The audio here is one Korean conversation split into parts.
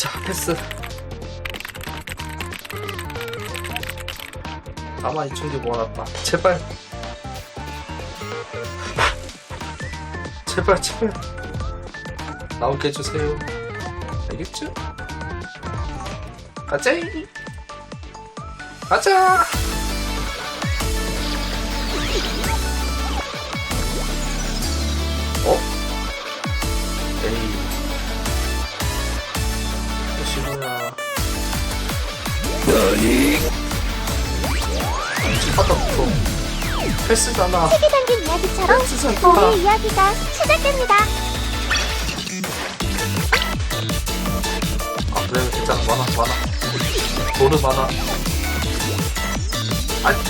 자 패스 가만히 충기 모아놨다. 제발. 제발 제발. 나오게 해주세요. 알겠죠? 가자 가자 하다 붙어 패스잖아. 책에 담긴 이야기처럼 패스잖아 이야기가 시작됩니다. 아 그래 괜찮아 많아 많아. 도르 많아. 아잠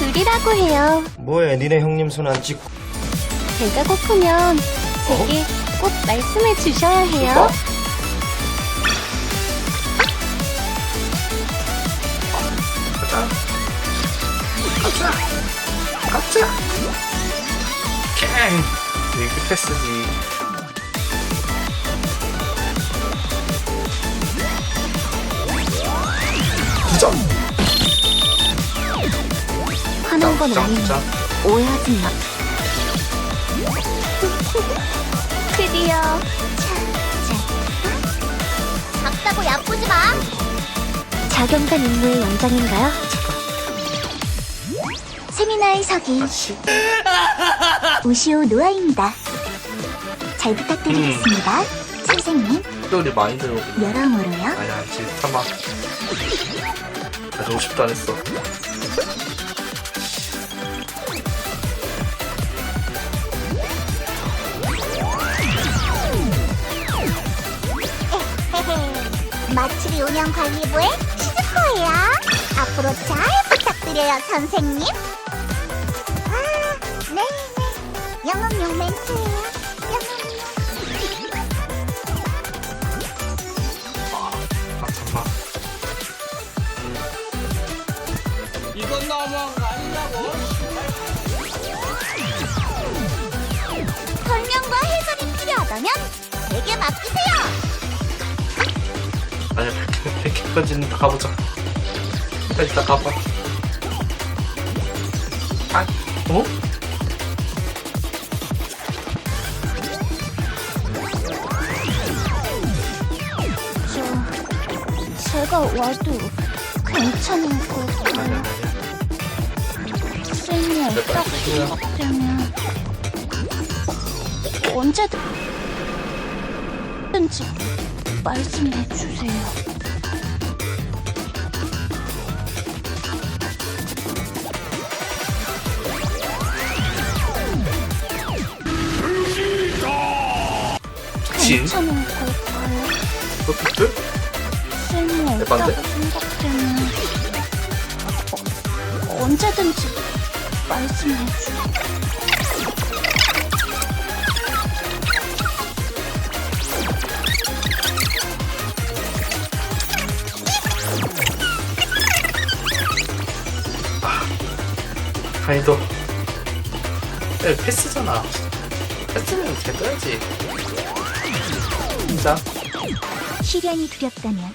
줄이라고 해요. 뭐해 니네 형님 손 안 찍고 배가 고프면 제게 꼭 말씀해 주셔야 해요. 가자 가자 가 건 아니니 부정 오해하지 마. 드디어 작다고 야쁘지 마. 자경단 임무의 연장인가요? 세미나의 서기 우시오 노아입니다. 잘 부탁드리겠습니다. 선생님, 뼈리 많이 들어오고 여러모로요. 아니야 지금 참아 나 50도 안 했어 마츠리 운영 관리부의 시즈코예요. 앞으로 잘 부탁드려요, 선생님. 아, 네네. 영업용 멘트예요. 이건 너무한 거 아니냐고 설명과 해설이 필요하다면 제게 맡기세요. 아니야 100개까지는 다 가보자 일단 가봐 아 어? 저, 제가 와도 괜찮은? 아니야 아니야 쌤이 딱. 생각되면 언제든지 말씀해 주세요. 진? 괜찮은 걸까요? 쌤이 대박인데? 없다고 생각되면 어, 언제든지 말씀해 주세요. 아니도. 야, 패스잖아. 패스는 잘 떠야지. 진짜 시련이 두렵다면.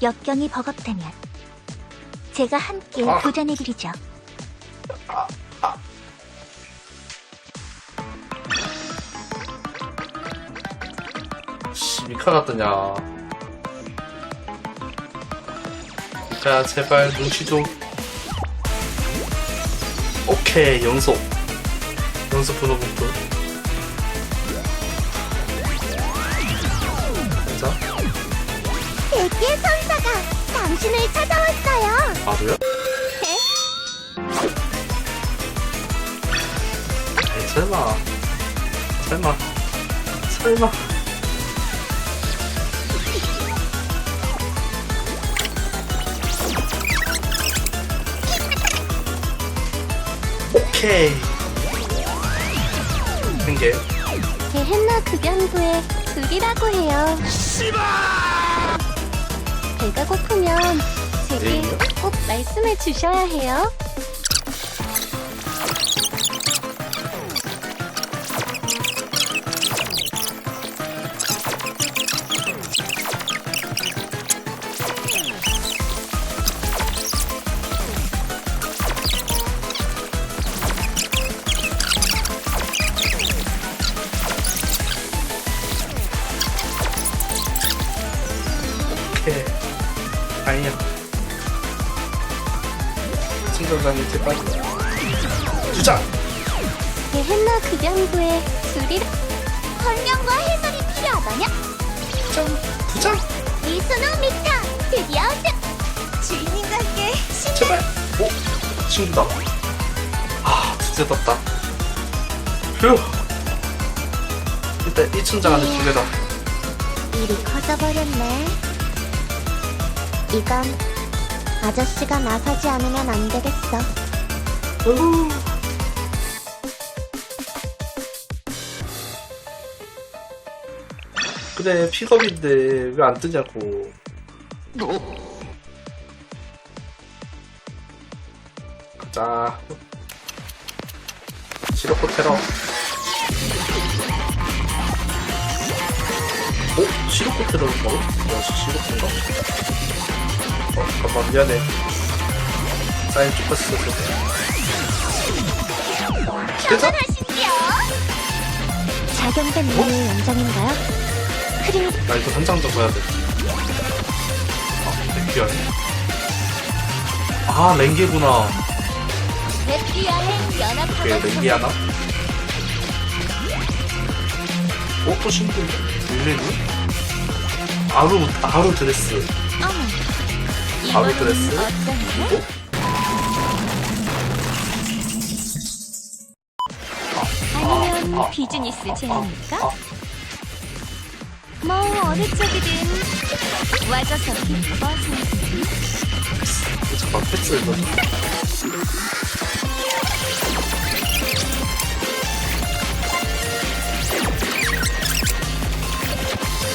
역경이 버겁다면. 제가 함께 아. 도전해드리죠. 씨 미카 같더냐 자 제발 눈치 좀 오케이 연속. 연속 분노 분풀 자. 대게 선사가 당신을 찾아왔어요. 아 그래요? 네. 에이 설마. 설마. 설마. 오케이 한 개 게헨나 급연부의 둘이라고 해요. 배가 고프면 제게 에이요? 꼭 말씀해 주셔야 해요. 주자 게헨나 급연부의 둘이라 설명과 해설이 필요하다냐? 좀 부장 이수노 미타 드디어 득! 주인님과 함께 신 제발 오 친구다 아 드디어 떴다 휴 일단 1층장 안에 두 개다 일이 커져버렸네. 이건 아저씨가 나서지 않으면 안 되겠어. 그래 픽업인데 왜 안 뜨냐고 가자 시로코 테러 어? 시로코 테러인가? 야 시로코인가? 어 잠깐만 미안해 사인 쭉 했어 됐어? 하신디요 작용된 이유 연장인가요? 흐린 나 이거 한 장 더 봐야 돼. 아, 랭기야. 아, 랭게구나. 랩비아행 그게 연합하고 랭기야나? 어, 또 신기. 릴레루? 아루, 아루 드레스. 어머 아루 드레스? 어쩌네? 어? 비즈니스 아, 제안일까? 아, 뭐 어느 쪽이든 와줘서 기뻐서 잠깐, 패스 이거.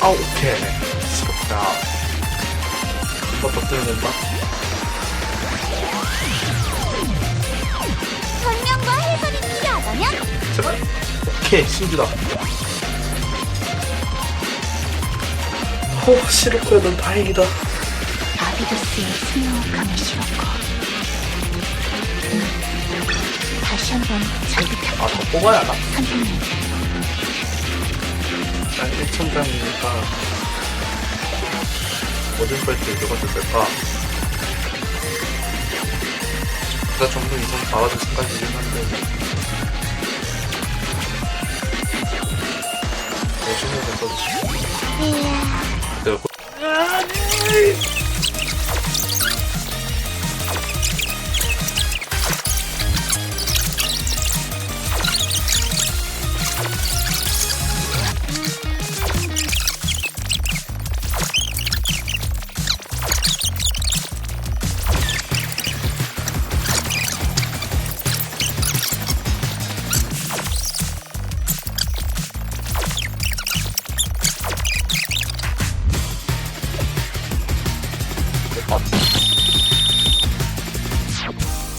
아, 오케이. 자, 이것도 뜨면 된다. 설명과 해설이 필요하다면 제발. 오케이, 신기다. 오, 시로코야, 넌 다행이다. 아비도스의 스노우감을 실었고 음, 다시 한번 자극해 아, 더 뽑아야 하나? 선생님 난 1천장이니까 어딜 뺄때 누가 될까? 부자 정도 이상 나와줄 생각이긴 한데 요즘에 써주시고 이야 내가 고...